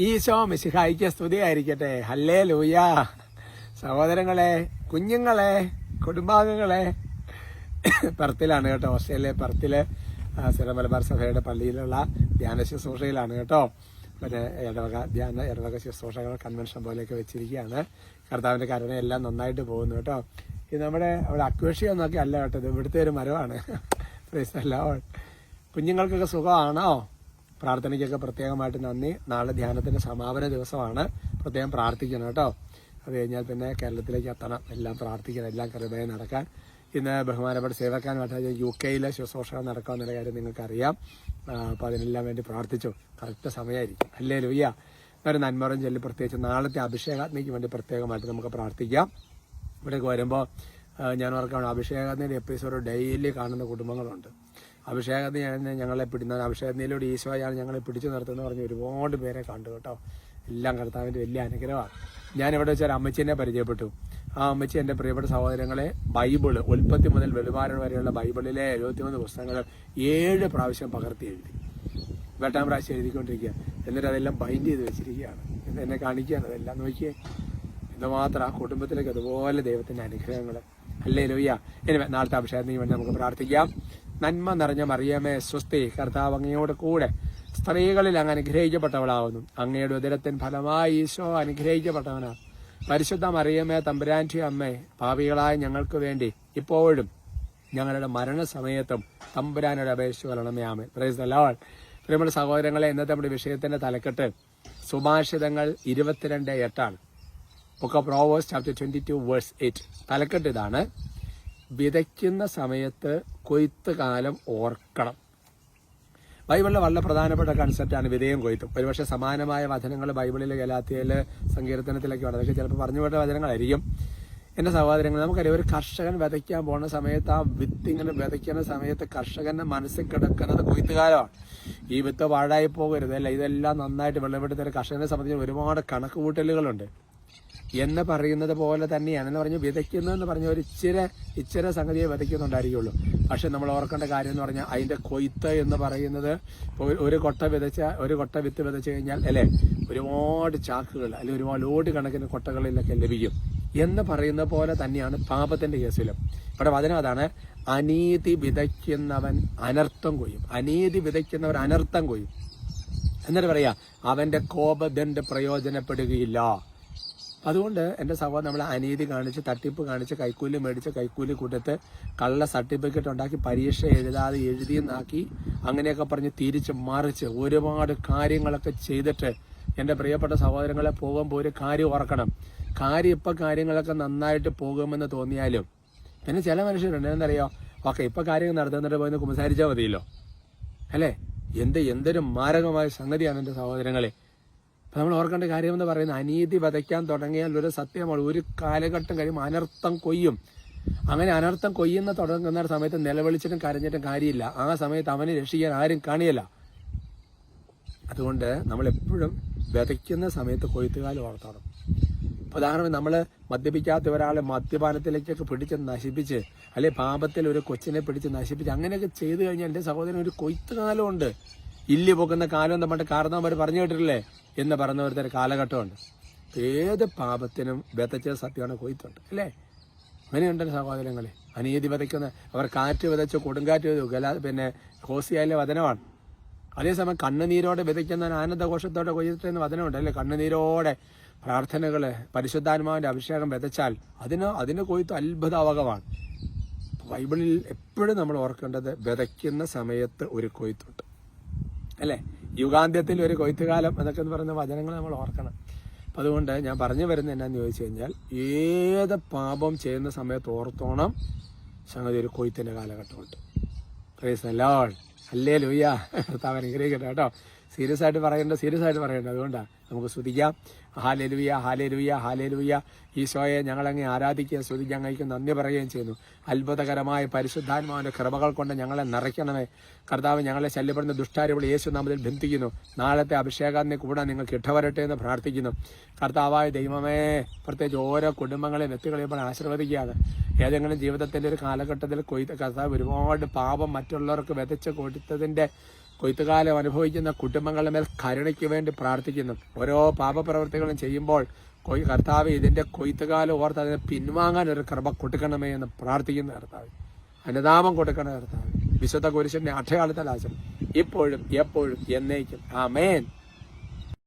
ഈശോ മിശിഹായിക്ക് സ്തുതിയായിരിക്കട്ടെ. ഹല്ലേ ലൂയ സഹോദരങ്ങളെ കുഞ്ഞുങ്ങളെ കുടുംബാംഗങ്ങളെ. പെർത്തിലാണ് കേട്ടോ. ഓസ്ട്രേലിയ പെർത്തിൽ സിറമലബാർ സിറ മലബാർ സഭയുടെ പള്ളിയിലുള്ള ധ്യാന ശുശ്രൂഷയിലാണ് കേട്ടോ. മറ്റേ ഇടവക ധ്യാന ഇടവക ശുശ്രൂഷകൾ കൺവെൻഷൻ പോലെയൊക്കെ വെച്ചിരിക്കുകയാണ്. കർത്താവിന്റെ കരുണ എല്ലാം നന്നായിട്ട് പോകുന്നു കേട്ടോ. ഇത് നമ്മുടെ അവിടെ അക്വേഷ്യ നോക്കി അല്ല കേട്ടോ. ഇത് ഇവിടുത്തെ ഒരു മരമാണ്. പ്രൈസ് അല്ല കുഞ്ഞുങ്ങൾക്കൊക്കെ സുഖമാണോ? പ്രാർത്ഥനയ്ക്കൊക്കെ പ്രത്യേകമായിട്ട് നന്ദി. നാളെ ധ്യാനത്തിന്റെ സമാപന ദിവസമാണ്. പ്രത്യേകം പ്രാർത്ഥിക്കണം കേട്ടോ. അത് കഴിഞ്ഞാൽ പിന്നെ കേരളത്തിലേക്ക് എത്തണം. എല്ലാം പ്രാർത്ഥിക്കണം. എല്ലാം കൃപയെ നടക്കാൻ. ഇന്ന് ബഹുമാനപ്പെട്ട സേവക്കാനായിട്ട് യു കെയിലെ ശുശ്രൂഷകൾ നടക്കാമെന്നുള്ള കാര്യം നിങ്ങൾക്കറിയാം. അപ്പോൾ അതിനെല്ലാം വേണ്ടി പ്രാർത്ഥിച്ചു. കറക്റ്റ് സമയമായിരിക്കും. അല്ലേ ലുയ്യ ഒരു നന്മറും ചൊല്ലി പ്രത്യേകിച്ച് നാളത്തെ അഭിഷേകാഗ്നിക്ക് വേണ്ടി പ്രത്യേകമായിട്ട് നമുക്ക് പ്രാർത്ഥിക്കാം. ഇവിടേക്ക് വരുമ്പോൾ ഞാൻ ഓർക്കാണ് അഭിഷേകാഗ്നിയുടെ എപ്പിസോഡ് ഡെയിലി കാണുന്ന കുടുംബങ്ങളുണ്ട്. അഭിഷേകത്തിന് ഞങ്ങളെ പിടിക്കുന്ന അഭിഷേകത്തിലൂടെ ഈശോയാണ് ഞങ്ങളെ പിടിച്ചു നിർത്തുന്നത് പറഞ്ഞ് ഒരുപാട് പേരെ കണ്ടു കേട്ടോ. എല്ലാം കർത്താവിന്റെ വലിയ അനുഗ്രഹമാണ്. ഞാൻ ഇവിടെ വെച്ച് അമ്മച്ചിനെ പരിചയപ്പെട്ടു. ആ അമ്മച്ചി എന്റെ പ്രിയപ്പെട്ട സഹോദരങ്ങളെ ബൈബിൾ ഉൽപ്പത്തി മുതൽ വെളുപാരൻ വരെയുള്ള ബൈബിളിലെ എഴുപത്തിമൂന്ന് പുസ്തകങ്ങൾ ഏഴ് പ്രാവശ്യം പകർത്തി എഴുതി. വെട്ടാം പ്രാവശ്യം എഴുതിക്കൊണ്ടിരിക്കുക. എന്നിട്ട് അതെല്ലാം ബൈൻഡ് ചെയ്ത് വെച്ചിരിക്കുകയാണ്. എന്നെ കാണിക്കുകയാണ്. അതെല്ലാം നോക്കിയേ. എന്തുമാത്രം ആ കുടുംബത്തിലേക്ക് അതുപോലെ ദൈവത്തിന്റെ അനുഗ്രഹങ്ങൾ അല്ലേ ലോയ്യ ഇനി നാളത്തെ അഭിഷേകത്തിന് വേണ്ടി നമുക്ക് പ്രാർത്ഥിക്കാം. നന്മ നിറഞ്ഞ മറിയമേ സ്വസ്തി കർത്താവ് അങ്ങയോട് കൂടെ സ്ത്രീകളിൽ അങ്ങ് അനുഗ്രഹിക്കപ്പെട്ടവളാവുന്നു. അങ്ങയുടെ ഉദരത്തിൻ ഫലമായി ഈശോ അനുഗ്രഹിക്കപ്പെട്ടവനാണ് പരിശുദ്ധ മറിയമ്മേ തമ്പുരാന്റി അമ്മേ പാപികളായ ഞങ്ങൾക്ക് വേണ്ടി ഇപ്പോഴും ഞങ്ങളുടെ മരണസമയത്തും തമ്പുരാനോട് അപേക്ഷിച്ച് വരണമേ ആമേ പ്രൈസ് നമ്മുടെ സഹോദരങ്ങളെ ഇന്നത്തെ നമ്മുടെ വിഷയത്തിന്റെ തലക്കെട്ട് സുഭാഷിതങ്ങൾ ഇരുപത്തിരണ്ട് എട്ടാണ്. Book of Proverbs chapter twenty two verse eight തലക്കെട്ട് ഇതാണ്. വിതയ്ക്കുന്ന സമയത്ത് കൊയ്ത്ത് കാലം ഓർക്കണം. ബൈബിളിലെ വളരെ പ്രധാനപ്പെട്ട കൺസെപ്റ്റാണ് വിധേയം കൊയ്ത്തും. ഒരുപക്ഷെ സമാനമായ വചനങ്ങൾ ബൈബിളിൽ ഗലാത്തിയിൽ സങ്കീർത്തനത്തിലൊക്കെ ഉണ്ട്. അതൊക്കെ ചിലപ്പോൾ പറഞ്ഞു പോയ വചനങ്ങളായിരിക്കും. എന്റെ സഹോദരങ്ങൾ നമുക്കറിയാം ഒരു കർഷകൻ വിതയ്ക്കാൻ പോകുന്ന സമയത്ത് ആ വിത്ത് ഇങ്ങനെ വിതയ്ക്കുന്ന സമയത്ത് കർഷകന്റെ മനസ്സിൽ കിടക്കുന്നത് കൊയ്ത്തുകാലമാണ്. ഈ വിത്ത് പാഴായി പോകരുത്. അല്ല ഇതെല്ലാം നന്നായിട്ട് വെള്ളമെടുത്ത കർഷകനെ സംബന്ധിച്ച് ഒരുപാട് കണക്ക് കൂട്ടലുകളുണ്ട് എന്ന് പറയുന്നത് പോലെ തന്നെയാണ്. എന്ന് പറഞ്ഞു വിതയ്ക്കുന്നതെന്ന് പറഞ്ഞ ഒരു ഇച്ചിര ഇച്ചിര സംഗതിയെ വിതയ്ക്കുന്നുണ്ടായിരിക്കുള്ളൂ. പക്ഷെ നമ്മൾ ഓർക്കേണ്ട കാര്യം എന്ന് പറഞ്ഞാൽ അതിന്റെ കൊയ്ത്ത് എന്ന് പറയുന്നത് ഒരു- കൊട്ട വിതച്ച ഒരു കൊട്ട വിത്ത് വിതച്ചു കഴിഞ്ഞാൽ അല്ലെ? ഒരുപാട് ചാക്കുകൾ അല്ലെങ്കിൽ ഒരുപാട് ലോഡ് കണക്കിന് കൊട്ടകളിലൊക്കെ ലഭിക്കും. എന്ന് പറയുന്ന പോലെ തന്നെയാണ് പാപത്തിന്റെ കേസിലും. ഇവിടെ വചനം അതാണ്. അനീതി വിതയ്ക്കുന്നവൻ അനർത്ഥം കൊയ്യും. അനീതി വിതയ്ക്കുന്നവൻ അനർത്ഥം കൊയ്യും. എന്നിട്ട് പറയാ അവന്റെ കോപദണ്ഡ് പ്രയോജനപ്പെടുകയില്ല? അതുകൊണ്ട് എന്റെ സഹോദരൻ നമ്മൾ അനീതി കാണിച്ച് തട്ടിപ്പ് കാണിച്ച് കൈക്കൂലി മേടിച്ച് കൈക്കൂലി കൊടുത്ത് കള്ള സർട്ടിഫിക്കറ്റ് ഉണ്ടാക്കി പരീക്ഷ എഴുതാതെ എഴുതിയെന്നാക്കി അങ്ങനെയൊക്കെ പറഞ്ഞ് തിരിച്ച് മറിച്ച് ഒരുപാട് കാര്യങ്ങളൊക്കെ ചെയ്തിട്ട് എന്റെ പ്രിയപ്പെട്ട സഹോദരങ്ങളെ പോകുമ്പോൾ ഒരു കാര്യം ഓർക്കണം. കാര്യം ഇപ്പം കാര്യങ്ങളൊക്കെ നന്നായിട്ട് പോകുമെന്ന് തോന്നിയാലും പിന്നെ ചില മനുഷ്യരുണ്ട്. എന്തറിയോ ഓക്കെ ഇപ്പം കാര്യങ്ങൾ നടത്തുന്നിട്ട് പോയി കുമ്പസാരിച്ചാൽ മതിയല്ലോ. അല്ലേ? എന്ത് എന്തൊരു മാരകമായ സംഗതിയാണ് എന്റെ സഹോദരങ്ങളെ. അപ്പൊ നമ്മൾ ഓർക്കേണ്ട കാര്യം എന്ന് പറയുന്നത് അനീതി വധയ്ക്കാൻ തുടങ്ങിയാൽ ഒരു സത്യമാണ്. ഒരു കാലഘട്ടം കഴിയുമ്പോൾ അനർത്ഥം കൊയ്യും. അങ്ങനെ അനർത്ഥം കൊയ്യുന്ന തുടങ്ങുന്ന സമയത്ത് നിലവിളിച്ചിട്ടും കരഞ്ഞിട്ടും കാര്യമില്ല. ആ സമയത്ത് അവനെ രക്ഷിക്കാൻ ആരും കാണിയല്ല. അതുകൊണ്ട് നമ്മൾ എപ്പോഴും വിതയ്ക്കുന്ന സമയത്ത് കൊയ്ത്തുകാലം ഓർത്തോണം ഉദാഹരണം നമ്മൾ മദ്യപിക്കാത്ത ഒരാളെ മദ്യപാനത്തിലേക്കൊക്കെ പിടിച്ച് നശിപ്പിച്ച് അല്ലെ പാപത്തിൽ ഒരു കൊച്ചിനെ പിടിച്ച് നശിപ്പിച്ച് അങ്ങനെയൊക്കെ ചെയ്തു കഴിഞ്ഞാൽ എന്റെ സഹോദരൻ ഒരു കൊയ്ത്ത് കാലമുണ്ട് ഇല്ലി പൊക്കുന്ന കാലം നമ്മുടെ കാരണവന്മാർ പറഞ്ഞു കേട്ടിട്ടില്ലേ? എന്ന് പറഞ്ഞ ഒരു കാലഘട്ടമുണ്ട്. ഏത് പാപത്തിനും വിതച്ച സത്യമാണ് കൊയ്ത്തുണ്ട് അല്ലേ? അങ്ങനെയുണ്ട് സഹോദരങ്ങളെ. അനീതി വിതയ്ക്കുന്ന അവർ കാറ്റ് വിതച്ച് കൊടുങ്കാറ്റ് ഗലാ പിന്നെ ഹോസിയായാലും വചനമാണ്. അതേസമയം കണ്ണുനീരോടെ വിതയ്ക്കുന്ന ആനന്ദഘോഷത്തോടെ കൊയ്ത്തെന്ന് വചനമുണ്ട് അല്ലേ? കണ്ണുനീരോടെ പ്രാർത്ഥനകൾ പരിശുദ്ധാത്മാവിന്റെ അഭിഷേകം വിതച്ചാൽ അതിന് അതിന് കൊയ്ത്ത് അത്ഭുതാവകമാണ്. ബൈബിളിൽ എപ്പോഴും നമ്മൾ ഓർക്കേണ്ടത് വിതയ്ക്കുന്ന സമയത്ത് ഒരു കൊയ്ത്തുണ്ട്. അല്ലേ? യുഗാന്ത്യത്തിൽ ഒരു കൊയ്ത്തുകാലം എന്നൊക്കെ പറയുന്ന വചനങ്ങൾ നമ്മൾ ഓർക്കണം. അപ്പം അതുകൊണ്ട് ഞാൻ പറഞ്ഞു വരുന്നത് എന്നാന്ന് ചോദിച്ചു കഴിഞ്ഞാൽ ഏത് പാപം ചെയ്യുന്ന സമയത്ത് ഓർത്തോണം സംഗതി ഒരു കൊയ്ത്തിന്റെ കാലഘട്ടമുണ്ട് പ്രൈസ് അല്ലേ ലൂയ്യ കർത്താവ് കേട്ടോ. സീരിയസ് ആയിട്ട് പറയേണ്ട സീരിയസ് ആയിട്ട് പറയേണ്ട. അതുകൊണ്ടാണ് നമുക്ക് സ്തുതിക്കാം. ഹാലേ ലുയ്യ ഹാലേ ലുയ്യ ഹാലേ ലുയ്യ ഈശോയെ ഞങ്ങളങ്ങ് ആരാധിക്കുകയും സ്തുതിക്കാൻ ഞങ്ങൾക്ക് നന്ദി പറയുകയും ചെയ്യുന്നു. അത്ഭുതകരമായ പരിശുദ്ധാത്മാവിന്റെ കൃപകൾ കൊണ്ട് ഞങ്ങളെ നിറയ്ക്കണമേ. കർത്താവ് ഞങ്ങളെ ശല്യപ്പെടുന്ന ദുഷ്ടാരികൾ യേശു നാമത്തിൽ ബന്ധിക്കുന്നു നാളത്തെ അഭിഷേകാന്തി കൂടെ നിങ്ങൾക്ക് ഇട്ടവരട്ടെ എന്ന് പ്രാർത്ഥിക്കുന്നു. കർത്താവായ ദൈവമേ പ്രത്യേകിച്ച് ഓരോ കുടുംബങ്ങളെ വ്യക്തികളെ ഇപ്പോൾ ആശീർവദിക്കുകയാണ്. ഏതെങ്കിലും ജീവിതത്തിന്റെ ഒരു കാലഘട്ടത്തിൽ കൊയ്ത്ത് കർത്താവ് ഒരുപാട് പാപം മറ്റുള്ളവർക്ക് വിതച്ച് കൊടുത്തതിന്റെ കൊയ്ത്തുകാലം അനുഭവിക്കുന്ന കുടുംബങ്ങളുടെ മേൽ കരുണയ്ക്ക് വേണ്ടി പ്രാർത്ഥിക്കുന്നു. ഓരോ പാപപ്രവർത്തികളും ചെയ്യുമ്പോൾ കൊയ് കർത്താവ് ഇതിന്റെ കൊയ്ത്തുകാലം ഓർത്ത് അതിനെ പിൻവാങ്ങാൻ ഒരു കൃപ കൊടുക്കണമേ എന്ന് പ്രാർത്ഥിക്കുന്ന കർത്താവ്. അനുതാപം കൊടുക്കണ കർത്താവ്. വിശുദ്ധ കുരിശന്റെ അക്ഷയാളത്തിൽ ഇപ്പോഴും എപ്പോഴും എന്നേക്കും. ആമേൻ.